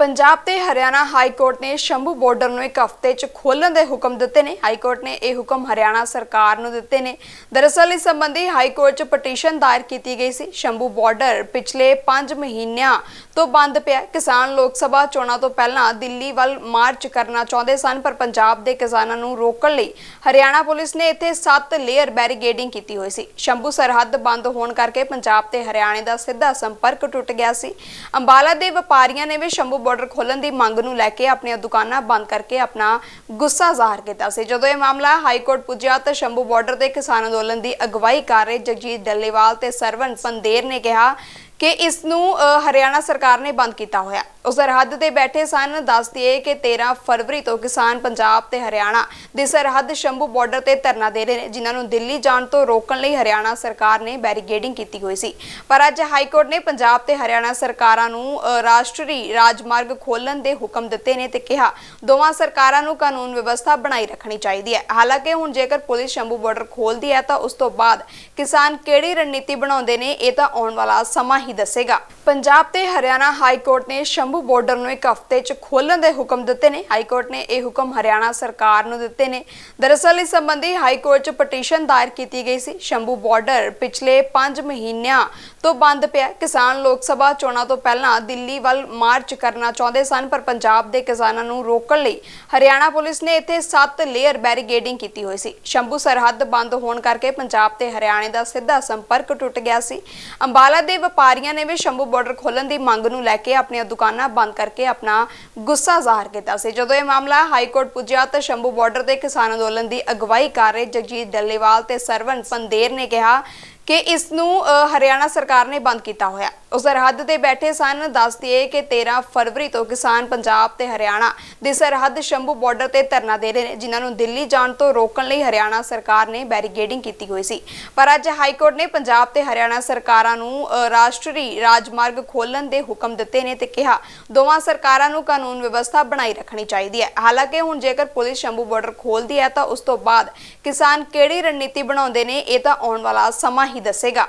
ਪੰਜਾਬ ਤੇ Haryana high court ਨੇ Shambhu border ਨੂੰ ਇੱਕ ਹਫ਼ਤੇ 'ਚ ਖੋਲਣ ਦੇ ਹੁਕਮ ਦਿੱਤੇ ਨੇ। ਹਾਈ ਕੋਰਟ ਨੇ ਇਹ ਹੁਕਮ ਹਰਿਆਣਾ ਸਰਕਾਰ ਨੂੰ ਦਿੱਤੇ ਨੇ। ਦਰਅਸਲ, ਇਸ ਸੰਬੰਧੀ ਹਾਈ ਕੋਰਟ 'ਚ ਪਟੀਸ਼ਨ ਦਾਇਰ ਕੀਤੀ ਗਈ ਸੀ। ਸ਼ੰਭੂ ਬਾਰਡਰ ਪਿਛਲੇ 5 ਮਹੀਨਿਆਂ ਤੋਂ ਬੰਦ ਪਿਆ ਕਿਸਾਨ ਲੋਕ ਸਭਾ ਚੋਣਾਂ ਤੋਂ ਪਹਿਲਾਂ ਦਿੱਲੀ ਵੱਲ ਮਾਰਚ ਕਰਨਾ ਚਾਹੁੰਦੇ ਸਨ, ਪਰ ਪੰਜਾਬ ਦੇ ਕਿਸਾਨਾਂ ਨੂੰ ਰੋਕਣ ਲਈ ਹਰਿਆਣਾ ਪੁਲਿਸ ਨੇ ਇੱਥੇ 7 ਲੇਅਰ ਬੈਰੀਗੇਡਿੰਗ ਕੀਤੀ ਹੋਈ ਸੀ। ਸ਼ੰਭੂ ਸਰਹੱਦ ਬੰਦ ਹੋਣ ਕਰਕੇ ਪੰਜਾਬ ਤੇ ਹਰਿਆਣੇ ਦਾ ਸਿੱਧਾ ਸੰਪਰਕ ਟੁੱਟ ਗਿਆ ਸੀ। ਅੰਬਾਲਾ ਦੇ ਵਪਾਰੀਆਂ ਨੇ ਵੀ ਸ਼ੰਭੂ ਬਾਰਡਰ ਖੋਲਣ ਦੀ ਮੰਗ ਨੂੰ ਲੈ ਕੇ ਆਪਣੀਆਂ ਦੁਕਾਨਾਂ ਬੰਦ ਕਰਕੇ ਆਪਣਾ ਗੁੱਸਾ ਜ਼ਾਹਰ ਕੀਤਾ ਸੀ। ਜਦੋਂ ਇਹ ਮਾਮਲਾ ਹਾਈ ਕੋਰਟ ਪੁੱਜਿਆ ਤਾਂ ਸ਼ੰਭੂ ਬਾਰਡਰ ਤੇ ਕਿਸਾਨ ਅੰਦੋਲਨ ਦੀ ਅਗਵਾਈ ਕਰ ਰਹੇ ਜਗਜੀਤ ਡੱਲੇਵਾਲ ਤੇ ਸਰਵਨ ਪੰਦੇਰ ਨੇ ਕਿਹਾ ਕਿ ਇਸ ਨੂੰ ਹਰਿਆਣਾ ਸਰਕਾਰ ਨੇ ਬੰਦ ਕੀਤਾ ਹੋਇਆ। ਉਹ ਸਰਹੱਦ ਤੇ ਬੈਠੇ ਸਨ ਦੱਸਦੀਏ ਕਿ 13 ਫਰਵਰੀ ਤੋਂ ਕਿਸਾਨ ਪੰਜਾਬ ਤੇ ਹਰਿਆਣਾ ਦੀ ਸਰਹੱਦ ਸ਼ੰਭੂ ਬਾਰਡਰ ਤੇ ਧਰਨਾ ਦੇ ਰਹੇ ਨੇ, ਜਿਨ੍ਹਾਂ ਨੂੰ ਦਿੱਲੀ ਜਾਣ ਤੋਂ ਰੋਕਣ ਲਈ ਹਰਿਆਣਾ ਸਰਕਾਰ ਨੇ ਬੈਰੀਗੇਡਿੰਗ ਕੀਤੀ ਹੋਈ ਸੀ। ਪਰ ਅੱਜ ਹਾਈ ਕੋਰਟ ਨੇ ਪੰਜਾਬ ਤੇ ਹਰਿਆਣਾ ਸਰਕਾਰਾਂ ਨੂੰ ਰਾਸ਼ਟਰੀ ਰਾਜਮਾਰਗ ਖੋਲਣ ਦੇ ਹੁਕਮ ਦਿੱਤੇ ਨੇ ਤੇ ਕਿਹਾ, ਦੋਵਾਂ ਸਰਕਾਰਾਂ ਨੂੰ ਕਾਨੂੰਨ ਵਿਵਸਥਾ ਬਣਾਈ ਰੱਖਣੀ ਚਾਹੀਦੀ ਹੈ। ਹਾਲਾਂਕਿ ਹੁਣ ਜੇਕਰ ਪੁਲਿਸ ਸ਼ੰਭੂ ਬਾਰਡਰ ਖੋਲਦੀ ਹੈ ਤਾਂ ਉਸ ਤੋਂ ਬਾਅਦ ਕਿਸਾਨ ਕਿਹੜੀ ਰਣਨੀਤੀ ਬਣਾਉਂਦੇ ਨੇ, ਇਹ ਤਾਂ ਆਉਣ ਵਾਲਾ ਸਮਾਂ ਹੀ ਦੱਸੇਗਾ। ਪੰਜਾਬ ਤੇ ਹਰਿਆਣਾ ਹਾਈ ਕੋਰਟ ਨੇ ਸ਼ੰਭੂ ਬਾਰਡਰ ਨੂੰ ਇੱਕ ਹਫ਼ਤੇ 'ਚ ਖੋਲਣ ਦੇ ਹੁਕਮ ਦਿੱਤੇ ਨੇ। ਹਾਈ ਕੋਰਟ ਨੇ ਇਹ ਹੁਕਮ ਹਰਿਆਣਾ ਸਰਕਾਰ ਨੂੰ ਦਿੱਤੇ ਨੇ। ਦਰਅਸਲ, ਇਸ ਸੰਬੰਧੀ ਹਾਈ ਕੋਰਟ 'ਚ ਪਟੀਸ਼ਨ ਦਾਇਰ ਕੀਤੀ ਗਈ ਸੀ। ਸ਼ੰਭੂ ਬਾਰਡਰ ਪਿਛਲੇ 5 ਮਹੀਨਿਆਂ ਤੋਂ ਬੰਦ ਪਿਆ ਕਿਸਾਨ ਲੋਕ ਸਭਾ ਚੋਣਾਂ ਤੋਂ ਪਹਿਲਾਂ ਦਿੱਲੀ ਵੱਲ ਮਾਰਚ ਕਰਨਾ ਚਾਹੁੰਦੇ ਸਨ, ਪਰ ਪੰਜਾਬ ਦੇ ਕਿਸਾਨਾਂ ਨੂੰ ਰੋਕਣ ਲਈ ਹਰਿਆਣਾ ਪੁਲਿਸ ਨੇ ਇੱਥੇ 7 ਲੇਅਰ ਬੈਰੀਗੇਡਿੰਗ ਕੀਤੀ ਹੋਈ ਸੀ। ਸ਼ੰਭੂ ਸਰਹੱਦ ਬੰਦ ਹੋਣ ਕਰਕੇ ਪੰਜਾਬ ਤੇ ਹਰਿਆਣੇ ਦਾ ਸਿੱਧਾ ਸੰਪਰਕ ਟੁੱਟ ਗਿਆ ਸੀ। ਅੰਬਾਲਾ ਦੇ ਵਪਾਰੀ ਵਪਾਰੀਆਂ ਨੇ ਵੀ ਸ਼ੰਭੂ ਬਾਰਡਰ ਖੋਲਣ ਦੀ ਮੰਗ ਨੂੰ ਲੈ ਕੇ ਆਪਣੀਆਂ ਦੁਕਾਨਾਂ ਬੰਦ ਕਰਕੇ ਆਪਣਾ ਗੁੱਸਾ ਜ਼ਾਹਰ ਕੀਤਾ ਸੀ। ਜਦੋਂ ਇਹ ਮਾਮਲਾ ਹਾਈ ਕੋਰਟ ਪੁੱਜਿਆ ਤਾਂ ਸ਼ੰਭੂ ਬਾਰਡਰ ਦੇ ਕਿਸਾਨ ਅੰਦੋਲਨ ਦੀ ਅਗਵਾਈ ਕਰ ਰਹੇ ਜਗਜੀਤ ਡੱਲੇਵਾਲ ਤੇ ਸਰਵਨ ਪੰਦੇਰ ਨੇ ਕਿਹਾ ਕਿ ਇਸ ਨੂੰ ਹਰਿਆਣਾ ਸਰਕਾਰ ਨੇ ਬੰਦ ਕੀਤਾ ਹੋਇਆ। ਉਹ ਸਰਹੱਦ ਤੇ ਬੈਠੇ ਸਨ। ਦੱਸਦੀਏ ਕਿ 13 ਫਰਵਰੀ ਤੋਂ ਕਿਸਾਨ ਪੰਜਾਬ ਤੇ ਹਰਿਆਣਾ ਦੀ ਸਰਹੱਦ ਸ਼ੰਭੂ ਬਾਰਡਰ ਤੇ ਧਰਨਾ ਦੇ ਰਹੇ ਨੇ, ਜਿਨ੍ਹਾਂ ਨੂੰ ਦਿੱਲੀ ਜਾਣ ਤੋਂ ਰੋਕਣ ਲਈ ਹਰਿਆਣਾ ਸਰਕਾਰ ਨੇ ਬੈਰੀਗੇਡਿੰਗ ਕੀਤੀ ਹੋਈ ਸੀ। ਪਰ ਅੱਜ ਹਾਈ ਕੋਰਟ ਨੇ ਪੰਜਾਬ ਤੇ ਹਰਿਆਣਾ ਸਰਕਾਰਾਂ ਨੂੰ ਰਾਸ਼ਟਰੀ ਰਾਜਮਾਰਗ ਖੋਲਣ ਦੇ ਹੁਕਮ ਦਿੱਤੇ ਨੇ ਤੇ ਕਿਹਾ, ਦੋਵਾਂ ਸਰਕਾਰਾਂ ਨੂੰ ਕਾਨੂੰਨ ਵਿਵਸਥਾ ਬਣਾਈ ਰੱਖਣੀ ਚਾਹੀਦੀ ਹੈ। ਹਾਲਾਂਕਿ ਹੁਣ ਜੇਕਰ ਪੁਲਿਸ ਸ਼ੰਭੂ ਬਾਰਡਰ ਖੋਲਦੀ ਹੈ ਤਾਂ ਉਸ ਤੋਂ ਬਾਅਦ ਕਿਸਾਨ ਕਿਹੜੀ ਰਣਨੀਤੀ ਬਣਾਉਂਦੇ ਨੇ, ਇਹ ਤਾਂ ਆਉਣ ਵਾਲਾ ਸਮਾਂ ਹੀ ਦੱਸੇਗਾ।